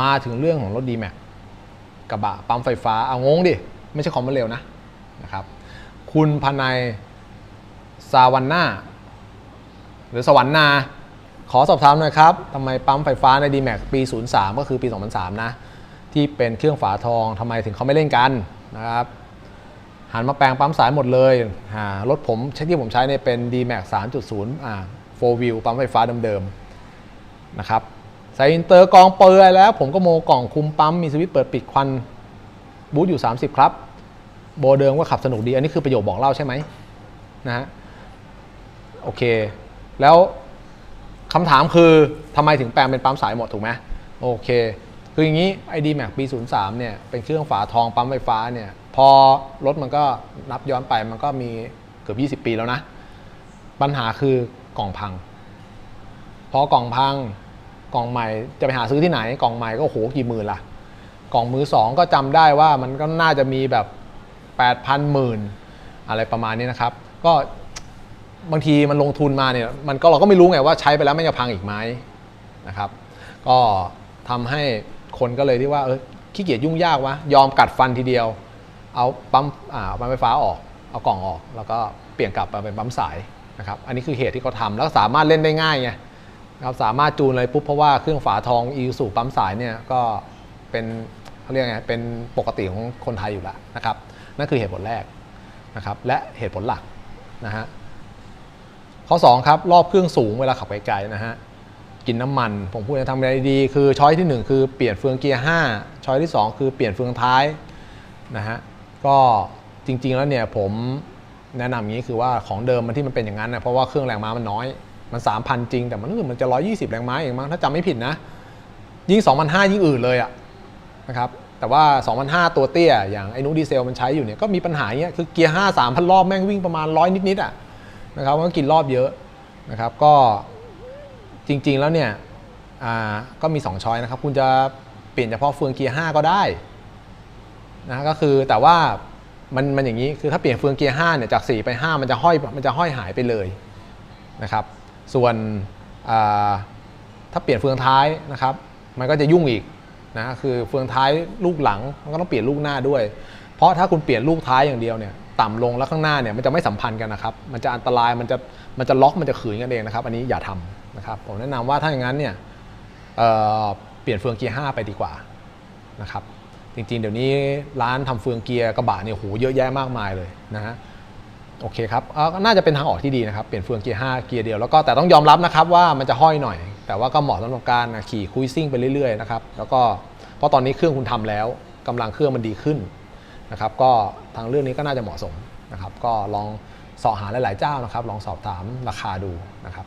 มาถึงเรื่องของรถ d m a x กระบะปั๊มไฟฟ้าเอางงดิ ไม่ใช่ของมันเร็วนะนะครับ คุณพนัยซาวันนาหรือสวรรค์นา ขอสอบถามหน่อยครับทำไมปั๊มไฟฟ้าใน d m a x ปี 03 ก็คือปี 2003 นะ ที่เป็นเครื่องฝาทองทำไมถึงเขาไม่เล่นกันนะครับหันมาแปลงปั๊มสายหมดเลยอ่ารถผมที่ผมใช้เนี่ยเป็น d m a x 3.0อ่า4 wheel ปั๊มไฟฟ้าเดิมๆนะครับ ใส่อินเตอร์กองเปลือยแล้ว ผมก็โมกล่องคุมปั๊ม มีสวิตช์เปิดปิดควันบูทอยู่ 30 ครับ โบเดิมก็ขับสนุกดี อันนี้คือประโยคบอกเล่าใช่ไหมนะฮะโอเค แล้วคำถามคือทำไมถึงแปลงเป็นปั๊มสายหมดถูกไหมโอเค คืออย่างนี้ไอดีแม็กปี 03 เนี่ย เป็นเครื่องฝาทองปั๊มไฟฟ้าเนี่ย พอรถมันก็นับย้อนไปมันก็มีเกือบ 20 ปีแล้วนะ ปัญหาคือกล่องพัง พอกล่องพัง กล่องใหม่จะไปหาซื้อที่ไหน กล่องใหม่ก็โอ้โหกี่หมื่นละกล่องมือสองก็จำได้ว่ามันก็น่าจะมีแบบ8,000หมื่นอะไรประมาณนี้นะครับ ก็บางทีมันลงทุนมาเนี่ยมันก็เราก็ไม่รู้ไงว่าใช้ไปแล้วมันจะพังอีกไหมนะครับ ก็ทำให้คนก็เลยที่ว่าเออขี้เกียจยุ่งยากวะยอมกัดฟันทีเดียว เอาปั๊มอ่าปั๊มไฟฟ้าออก เอากล่องออก แล้วก็เปลี่ยนกลับมาเป็นปั๊มสายนะครับ อันนี้คือเหตุที่เขาทำแล้วสามารถเล่นได้ง่ายไง ครับสามารถจูนเลยปุ๊บเพราะว่าเครื่องฝาทองอีสูปั๊มสายเนี่ยก็เป็นเขาเรียกไงเป็นปกติของคนไทยอยู่แล้วนะครับนั่นคือเหตุผลแรกนะครับและเหตุผลหลักนะฮะข้อ2ครับรอบเครื่องสูงเวลาขับไกลๆนะฮะกินน้ำมัน ผมพูดจะทำอะไรดี คือช้อยที่ 1 คือเปลี่ยนเฟืองเกียร์5ช้อยที่ 2 คือเปลี่ยนเฟืองท้ายนะฮะก็จริงๆแล้วเนี่ยผมแนะนำอย่างนี้คือว่าของเดิมมันที่มันเป็นอย่างนั้นนะเพราะว่าเครื่องแรงม้ามันน้อย มัน3,000จริง แต่มันรู้สึกมันจะ120แรงม้าเองมั้งถ้าจำไม่ผิดนะ ยิ่ง2,500ยิ่งอื่นเลยอะนะครับแต่ว่า2,500 ตัวเตี้ย อย่างไอ้นุดีเซลมันใช้อยู่เนี่ยก็มีปัญหาเงี้ยคือเกียร์5 3,000 รอบแม่งวิ่งประมาณร้อยนิดๆอะนะครับมันก็กินรอบเยอะนะครับก็จริงๆแล้วเนี่ยอ่าก็มี 2 ช้อยนะครับ คุณจะเปลี่ยนเฉพาะเฟืองเกียร์5ก็ได้นะก็คือแต่ว่ามันมันอย่างนี้คือถ้าเปลี่ยนเฟืองเกียร์5เนี่ยจาก 4 ไป 5 มันจะห้อยมันจะห้อยหายไปเลยนะครับ ส่วนถ้าเปลี่ยนเฟืองท้ายนะครับ มันก็จะยุ่งอีกนะคือเฟืองท้ายลูกหลังมันก็ต้องเปลี่ยนลูกหน้าด้วย เพราะถ้าคุณเปลี่ยนลูกท้ายอย่างเดียวเนี่ยต่ำลงแล้วข้างหน้าเนี่ยมันจะไม่สัมพันธ์กันนะครับ มันจะอันตรายมันจะมันจะล็อกมันจะขืนกันเองนะครับ อันนี้อย่าทำนะครับผมแนะนำว่าถ้าอย่างนั้นเนี่ยเเปลี่ยนเฟืองเกียร์5ไปดีกว่านะครับจริงๆ เดี๋ยวนี้ร้านทำเฟืองเกียร์กระบะเนี่ยโหเยอะแยะมากมายเลยนะฮะ โอเคครับก็น่าจะเป็นทางออกที่ดีนะครับ เปลี่ยนเฟืองเกียร์5เกียร์เดียวแล้วก็แต่ต้องยอมรับนะครับว่ามันจะห้อยหน่อย แต่ว่าก็เหมาะสำหรับการขี่คุยซิ่งไปเรื่อยๆนะครับแล้วก็เพราะตอนนี้เครื่องคุณทำแล้วกำลังเครื่องมันดีขึ้นนะครับก็ทางเรื่องนี้ก็น่าจะเหมาะสมนะครับ ก็ลองสอบหาหลายๆเจ้านะครับ ลองสอบถามราคาดูนะครับ